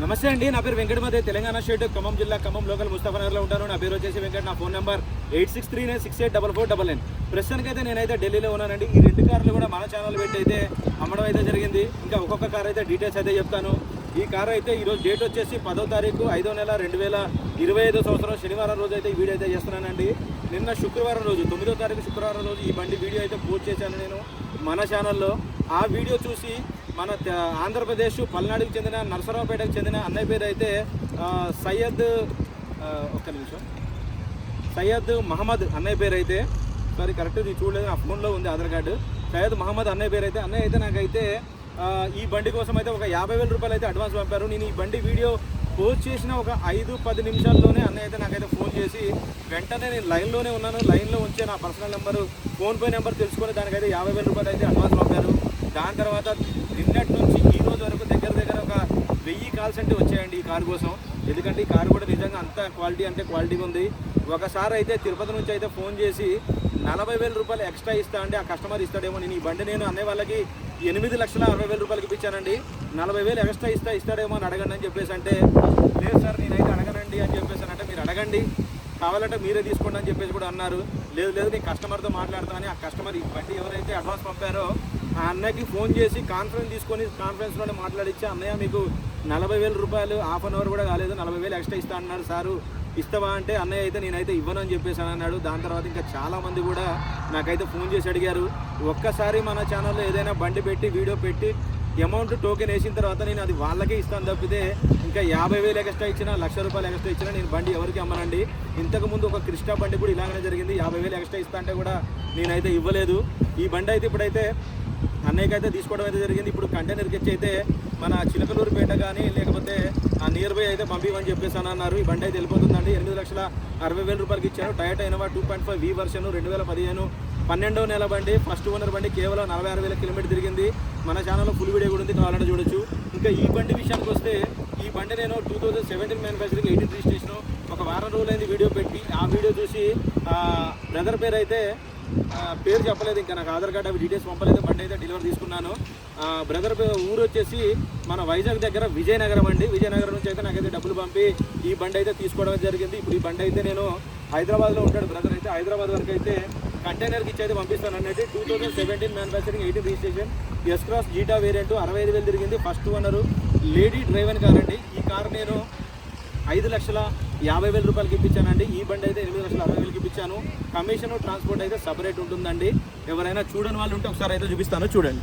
నమస్తే అండి నా పేరు వెంకటమదే తెలంగాణ స్టేట్ ఖమ్మం జిల్లా ఖమ్మం లోకల్ ముస్తాఫనగర్లో ఉంటాను. నా పేరు వచ్చేసి వెంకట నా phone number eight six three nine six eight double four double nine. ప్రస్తుతానికైతే నేనైతే ఢిల్లీలో ఉన్నానండి. ఈ రెండు కార్లు కూడా మన ఛానల్ పెట్టి అయితే అమ్మడం అయితే జరిగింది. ఇంకా ఒక్కొక్క కార్ అయితే డీటెయిల్స్ అయితే చెప్తాను. ఈ కార్ అయితే ఈరోజు డేట్ వచ్చేసి పదో తారీఖు ఐదో నెల రెండు వేల ఇరవై ఐదో సంవత్సరం శనివారం రోజు అయితే ఈ వీడియో అయితే చేస్తున్నానండి. నిన్న శుక్రవారం రోజు తొమ్మిదో తారీఖు శుక్రవారం రోజు ఈ బండి వీడియో అయితే పోస్ట్ చేశాను నేను మన ఛానల్లో ఆ వీడియో చూసి మన ఆంధ్రప్రదేశ్ పల్నాడుకి చెందిన నరసరావుపేటకు చెందిన అన్నయ్య పేరు అయితే సయ్యద్ ఒక్క నిమిషం. సయ్యద్ మహమ్మద్ అన్నయ్య పేరు అయితే సారీ కరెక్ట్ ఇది చూడలేదు నా ఫోన్లో ఉంది ఆధార్ కార్డు. సయ్యద్ మహమ్మద్ అన్నయ్య పేరు అయితే అన్నయ్య అయితే నాకైతే ఈ బండి కోసం అయితే ఒక యాభై వేల రూపాయలు అయితే అడ్వాన్స్ పంపారు. నేను ఈ బండి వీడియో పోస్ట్ చేసిన ఒక ఐదు పది నిమిషాల్లోనే అన్నయ్య అయితే నాకైతే ఫోన్ చేసి వెంటనే నేను లైన్లోనే ఉన్నాను. లైన్లో ఉంచే నా పర్సనల్ నెంబరు ఫోన్పే నెంబర్ తెలుసుకొని దానికైతే యాభై వేల రూపాయలు అయితే అడ్వాన్స్ పంపారు. దాని తర్వాత నిన్నటి నుంచి ఈ రోజు వరకు దగ్గర దగ్గర ఒక వెయ్యి కాల్స్ అంటే వచ్చాయండి ఈ కారు కోసం. ఎందుకంటే ఈ కారు కూడా నిజంగా అంత క్వాలిటీ అంటే క్వాలిటీగా ఉంది. ఒకసారి అయితే తిరుపతి నుంచి అయితే ఫోన్ చేసి నలభై వేల రూపాయలు ఎక్స్ట్రా ఇస్తా అంటే ఆ కస్టమర్ ఇస్తాడేమో నేను ఈ బండి నేను అనే వాళ్ళకి ఎనిమిది లక్షల అరవై వేల రూపాయలకి ఇప్పించానండి. నలభై వేలు ఎక్స్ట్రా ఇస్తా ఇస్తాడేమో అని అడగండి అని చెప్పేసి అంటే లేదు సార్ నేనైతే అడగనండి అని చెప్పేసి అంటే మీరు అడగండి. కావాలంటే మీరే తీసుకోండి అని చెప్పేసి కూడా అన్నారు. లేదు లేదు నేను కస్టమర్తో మాట్లాడతానని ఆ కస్టమర్ ఈ బండి ఎవరైతే అడ్వాన్స్ పంపారో ఆ అన్నయ్యకి ఫోన్ చేసి కాన్ఫరెన్స్ తీసుకొని కాన్ఫరెన్స్లోనే మాట్లాడిచ్చి అన్నయ్య మీకు నలభై వేల రూపాయలు హాఫ్ అన్ అవర్ కూడా కాలేదు నలభై వేలు ఎక్స్ట్రా ఇస్తా అన్నారు సారు. ఇస్తావా అంటే అన్నయ్య అయితే నేనైతే ఇవ్వను అని చెప్పేసి అన్నాడు. దాని తర్వాత ఇంకా చాలామంది కూడా నాకైతే ఫోన్ చేసి అడిగారు. ఒక్కసారి మన ఛానల్లో ఏదైనా బండి పెట్టి వీడియో పెట్టి అమౌంట్ టోకెన్ వేసిన తర్వాత నేను అది వాళ్ళకే ఇస్తాను తప్పితే ఇంకా యాభై వేలు ఎక్స్ట్రా ఇచ్చినా లక్ష రూపాయలు ఎక్స్ట్రా ఇచ్చినా నేను బండి ఎవరికి అమ్మనండి. ఇంతకు ముందు ఒక కృష్ణా బండి కూడా ఇలాగనే జరిగింది. యాభై వేలు ఎక్స్ట్రా ఇస్తా అంటే కూడా నేనైతే ఇవ్వలేదు. ఈ బండి అయితే ఇప్పుడైతే అన్నయ్యకి అయితే తీసుకోవడం అయితే జరిగింది. ఇప్పుడు కంటైనర్కి వచ్చి అయితే మన చిలకలూరుపేట కానీ లేకపోతే ఆ నియర్ బై అయితే పంపివని చెప్పేసి అని అన్నారు. ఈ బండి అయితే వెళ్ళిపోతుందండి. ఎనిమిది లక్షల అరవై వేల రూపాయలకి ఇచ్చారు. Toyota Innova two point five V version రెండు వేల పదిహేను. పన్నెండవ నెల బండి ఫస్ట్ ఓనర్ బండి కేవలం నలభై ఆరు వేల కిలోమీటర్ తిరిగింది. మన ఛానల్లో ఫుల్ వీడియో కూడా ఉంది కావాలంటే చూడొచ్చు. ఇంకా ఈ బండి విషయానికి వస్తే ఈ బండి నేను two thousand seventeen manufacturing eighteen registration ఒక వారం రోజులైంది వీడియో పెట్టి. ఆ వీడియో చూసి బ్రదర్ పేరు అయితే పేరు చెప్పలేదు ఇంకా నాకు ఆధార్ కార్డ్ అవి డీటెయిల్స్ పంపలేదు బండి అయితే డెలివరీ తీసుకున్నాను. బ్రదర్ ఊరు వచ్చేసి మన వైజాగ్ దగ్గర విజయనగరం అండి. విజయనగరం నుంచి అయితే నాకైతే డబ్బులు పంపి ఈ బండి అయితే తీసుకోవడం జరిగింది. ఇప్పుడు ఈ బండి అయితే నేను హైదరాబాద్లో ఉంటాడు బ్రదర్ అయితే హైదరాబాద్ వరకు అయితే కంటైనర్కి ఇచ్చి అయితే పంపిస్తాను అన్నట్టు two thousand seventeen manufacturing eighteen registration S cross Zeta variant అరవై ఐదు వేలు తిరిగింది. First owner lady driver car అండి. ఈ కార్ నేను ఐదు లక్షల యాభై వేల రూపాయలకి ఇప్పించానండి. ఈ బండి అయితే ఎనిమిది లక్షల అరవై వేలకి ఇప్పించాను. కమిషన్ ట్రాన్స్పోర్ట్ అయితే సపరేట్ ఉంటుందండి. ఎవరైనా చూడని వాళ్ళు ఉంటే ఒకసారి అయితే చూపిస్తాను. చూడండి.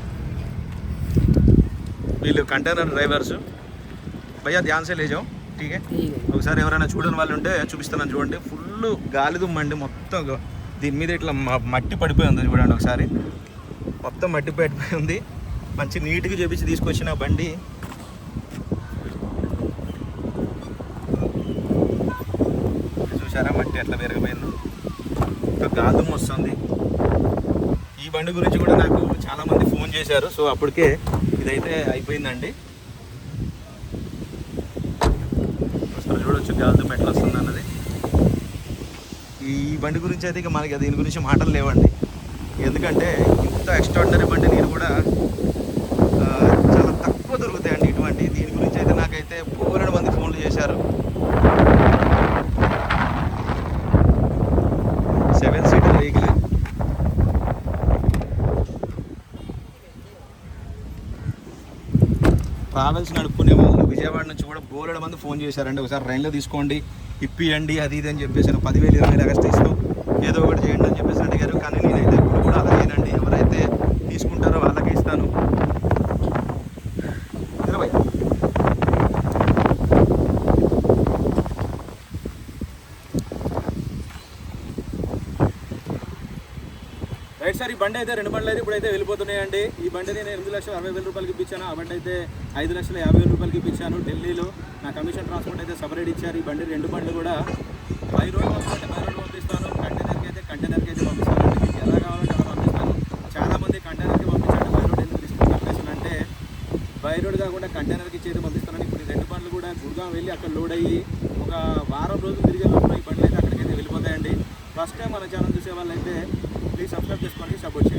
వీళ్ళు కంటైనర్ డ్రైవర్స్ భయ్యా ధ్యాన్ సే లేజాం ఠీకే. ఒకసారి ఎవరైనా చూడని వాళ్ళు ఉంటే చూపిస్తాను. చూడండి. ఫుల్ గాలి దుమ్మండి మొత్తం దీని మీద ఇట్లా మట్టి పడిపోయి ఉంది చూడండి ఒకసారి. మొత్తం మట్టి పడిపోయి ఉంది. మంచి నీట్గా చూపించి తీసుకొచ్చిన బండి. చూసారా మట్టి ఎట్లా పెరగపోయిందో ఒక గాధం వస్తుంది ఈ బండి గురించి కూడా నాకు చాలామంది ఫోన్ చేశారు. సో అప్పటికే ఇదైతే అయిపోయిందండి. ఒకసారి చూడొచ్చు గాధం ఎట్లా వస్తుంది అన్నది ఈ బండి గురించి అయితే ఇక మనకి దీని గురించి మాటలు లేవండి. ఎందుకంటే ఇంత ఎక్స్ట్రాడినరీ బండి నేను కూడా చాలా తక్కువ దొరుకుతాయండి ఇటువంటి. దీని గురించి అయితే నాకైతే పోలేడు మంది ఫోన్లు చేశారు. Seven seater vehicle. ట్రావెల్స్ నడుపుకునే విజయవాడ నుంచి కూడా బోలెడ మంది ఫోన్ చేశారండి. ఒకసారి రైన్లో తీసుకోండి ఇప్పియండి అది ఇది అని చెప్పేసి పదివేలు ఇరవై వేలు ఇస్తాం ఏదో ఒకటి చేయండి అని చెప్పేసి అడిగారు కానీ నేనైతే ఇప్పుడు కూడా అలా చేయనండి ఎవరైతే తీసుకుంటారో వాళ్ళకే ఇస్తాను ఇరవై రైట్ సార్ ఈ బండి అయితే రెండు బండ్లు అయితే ఇప్పుడైతే వెళ్ళిపోతున్నాయండి. ఈ బండి నేను ఎనిమిది లక్షల అరవై వేల రూపాయలకి ఇప్పించాను. ఆ బండి అయితే ఐదు లక్షల యాభై వేల రూపాయలకి ఇప్పించాను ఢిల్లీలో. నా కమిషన్ ట్రాన్స్పోర్ట్ అయితే సపరేట్ ఇచ్చారు. ఈ బండి రెండు బండ్లు కూడా బై రోడ్ పంపిస్తే బై రోడ్ పంపిస్తాను. కంటైనర్కి అయితే కంటైనర్కి అయితే పంపిస్తాను. మీకు ఎలా కావాలంటే అలా పంపిస్తాను. చాలామంది కంటైనర్కి పంపించాడు బై రోడ్ ఎందుకు తీసుకుని అంటే బై రోడ్ కాకుండా కంటైనర్కి ఇచ్చేది పంపిస్తాను ఇప్పుడు ఈ రెండు బండ్లు కూడా గురుగాం వెళ్ళి అక్కడ లోడ్ అయ్యి ఒక వారం రోజులు తిరిగే లోపల ఈ బండ్లు అయితే అక్కడికి అయితే వెళ్ళిపోతాయండి. ఫస్ట్ టైం మన ఛానల్ చూసే వాళ్ళైతే ప్లీజ్ సబ్స్క్రైబ్ বসে